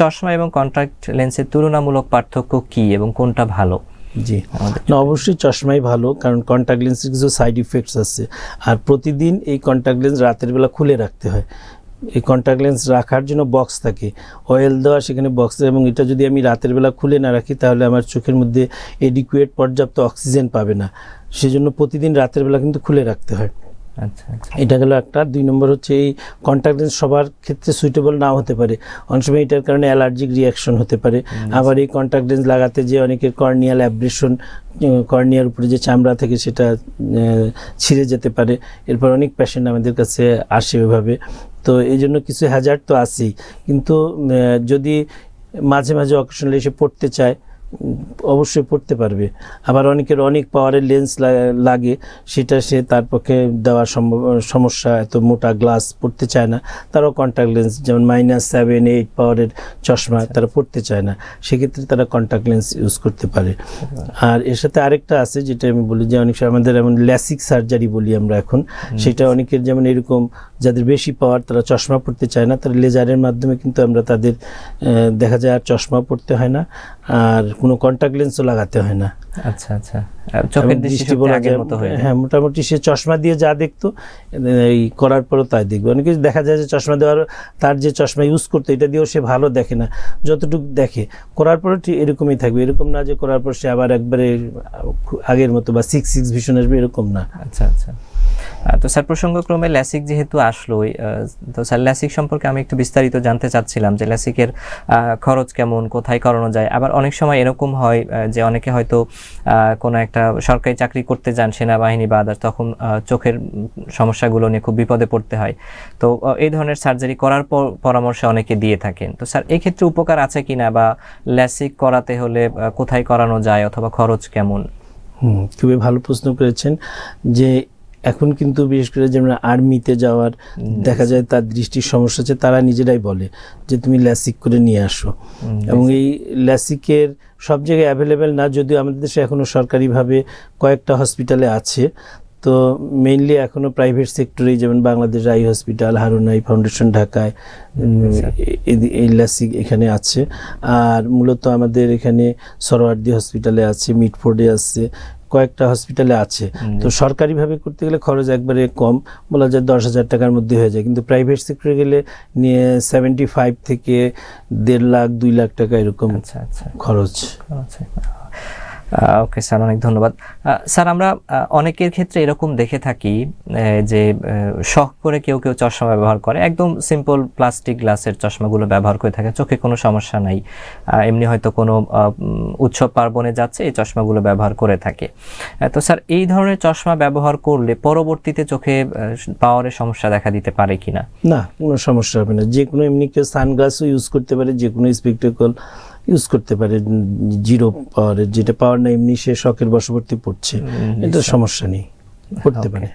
চশমা এবং কন্ট্রাক্ট লেন্সের তুলনামূলক পার্থক্য কি এবং কোনটা ভালো? জি। না অবশ্যই চশমাই ভালো কারণ কন্ট্যাক্ট লেন্সের কিছু সাইড ইফেক্টস আছে। আর প্রতিদিন এই কন্ট্যাক্ট লেন্স রাতের বেলা খুলে রাখতে হয়। এই কন্ট্যাক্ট লেন্স রাখার জন্য বক্স থাকে। অয়েল দেওয়া সেখানে বক্স এবং এটা যদি আমি রাতের বেলা খুলে না রাখি তাহলে আমার চোখের মধ্যে এডিকুয়েট পর্যাপ্ত অক্সিজেন পাবে না। সেজন্য প্রতিদিন রাতের বেলা কিন্তু খুলে রাখতে হয়। আচ্ছা আচ্ছা। এটা গেল একটা। দুই নম্বর হচ্ছে এই কন্ট্যাক্ট লেন্স সবার ক্ষেত্রে সুইটেবল নাও হতে পারে। অনেক সময় এটার কারণে অ্যালার্জিক রিয়াকশন হতে পারে। আবার এই কন্ট্যাক্ট লেন্স লাগাতে যে অনেকের কর্নিয়াল অ্যাব্রেশন কর্নিয়ার উপরে যে চামড়া থেকে সেটা ছিঁড়ে যেতে পারে। এরপর অনেক পেশেন্ট আমাদের কাছে আসে ওইভাবে তো এই জন্য কিছু হ্যাজার্ড তো আছেই। কিন্তু যদি মাঝে মাঝে অকেশনালি এসে পড়তে চায় অবশ্যই পড়তে পারবে। আবার অনেকের অনেক পাওয়ারের লেন্স লাগে সেটা সে তার পক্ষে দেওয়া সম্ভব সমস্যা এত মোটা গ্লাস পড়তে চায় না। তারাও কন্ট্যাক্ট লেন্স যেমন মাইনাস সেভেন এইট পাওয়ারের চশমা তারা পড়তে চায় না। সেক্ষেত্রে তারা কন্ট্যাক্ট লেন্স ইউজ করতে পারে। আর এর সাথে আরেকটা আছে যেটা আমি বলি যে অনেক সময় আমাদের এমন ল্যাসিক সার্জারি বলি আমরা এখন। সেটা অনেকের যেমন এরকম যাদের বেশি পাওয়ার তারা চশমা পড়তে চায় না তারা লেজারের মাধ্যমে কিন্তু আমরা তাদের দেখা যায় আর চশমা পড়তে হয় না আর কোনো কন্ট্যাক্ট লেন্সও লাগাতে হয় না। আচ্ছা আচ্ছা। চোখের দৃষ্টি বলা আগের যায়- মতো হ্যাঁ মোটামুটি সে চশমা দিয়ে যা দেখতো এই করার পরও তাই দেখবে। অনেকে দেখা যায় যে চশমা দেওয়ার তার যে চশমা ইউজ করতো এটা দিয়েও সে ভালো দেখে না। যতটুকু দেখে করার পরে ঠিক এরকমই থাকবে। এরকম না যে করার পর সে আবার একবারে আগের মতো বা সিক্স সিক্স ভিশন আসবে এরকম না। আচ্ছা আচ্ছা। তো স্যার, প্রসঙ্গক্রমে ল্যাসিক যেহেতু আসলোই তো স্যার, ল্যাসিক সম্পর্কে আমি একটু বিস্তারিত জানতে চাচ্ছিলাম যে ল্যাসিকের খরচ কেমন, কোথায় করানো যায়। আবার অনেক সময় এরকম হয় যে অনেকে হয়তো কোনো একটা সরকারি চাকরি করতে যান সেনাবাহিনী বা আদার্স তখন চোখের সমস্যাগুলো নিয়ে খুব বিপদে পড়তে হয়। তো এই ধরনের সার্জারি করার পর, পরামর্শ অনেকে দিয়ে থাকেন। তো স্যার এই ক্ষেত্রে উপকার আছে কিনা বা ল্যাসিক করাতে হলে কোথায় করানো যায় অথবা খরচ কেমন? খুবই ভালো প্রশ্ন করেছেন যে এখন কিন্তু বিশেষ করে যেমন আর্মিতে যাওয়ার দেখা যায় তার দৃষ্টির সমস্যা আছে তারা নিজেরাই বলে যে তুমি ল্যাসিক করে নিয়ে আসো। এবং এই ল্যাসিকের সব জায়গায় অ্যাভেলেবেল না যদিও আমাদের দেশে এখনও সরকারিভাবে কয়েকটা হসপিটালে আছে। তো মেইনলি এখনও প্রাইভেট সেক্টরেই যেমন বাংলাদেশ আই হসপিটাল হারুনাই ফাউন্ডেশন ঢাকায় এই ল্যাসিক এখানে আছে। আর মূলত আমাদের এখানে সরোয়ার্দি হসপিটালে আছে মিটফোর্ডে আছে কয়েকটা হসপিটালে আছে। তো সরকারিভাবে করতে গেলে খরচ একবারে কম। বলা যায় দশ হাজার টাকার মধ্যে হয়ে যায়। কিন্তু প্রাইভেট সেক্টরে গেলে নিয়ে সেভেন্টি ফাইভ থেকে দেড় লাখ দুই লাখ টাকা এরকম আচ্ছা আচ্ছা। খরচ। আচ্ছা ওকে স্যার, অনেক ধন্যবাদ। স্যার, আমরা অনেকের ক্ষেত্রে এরকম দেখে থাকি যে শখ করে কেউ কেউ চশমা ব্যবহার করে। একদম সিম্পল প্লাস্টিক গ্লাসের চশমাগুলো ব্যবহার করে থাকে, চোখে কোনো সমস্যা নাই। এমনি হয়তো কোনো উৎসব পার্বণে যাচ্ছে, এই চশমাগুলো ব্যবহার করে থাকে। তো স্যার, এই ধরনের চশমা ব্যবহার করলে পরবর্তীতে চোখে পাওয়ারের সমস্যা দেখা দিতে পারে কিনা? না, কোনো সমস্যা হবে না। যে কোনো এমনি কেউ সানগ্লাসও ইউজ করতে পারে, যে কোনো স্পেকটেকল ইউজ করতে পারে জিরো পাওয়ারের যেটা পাওয়ার না এমনি সে শখের বশবর্তী পড়ছে। এটা সমস্যা নেই পড়তে পারে।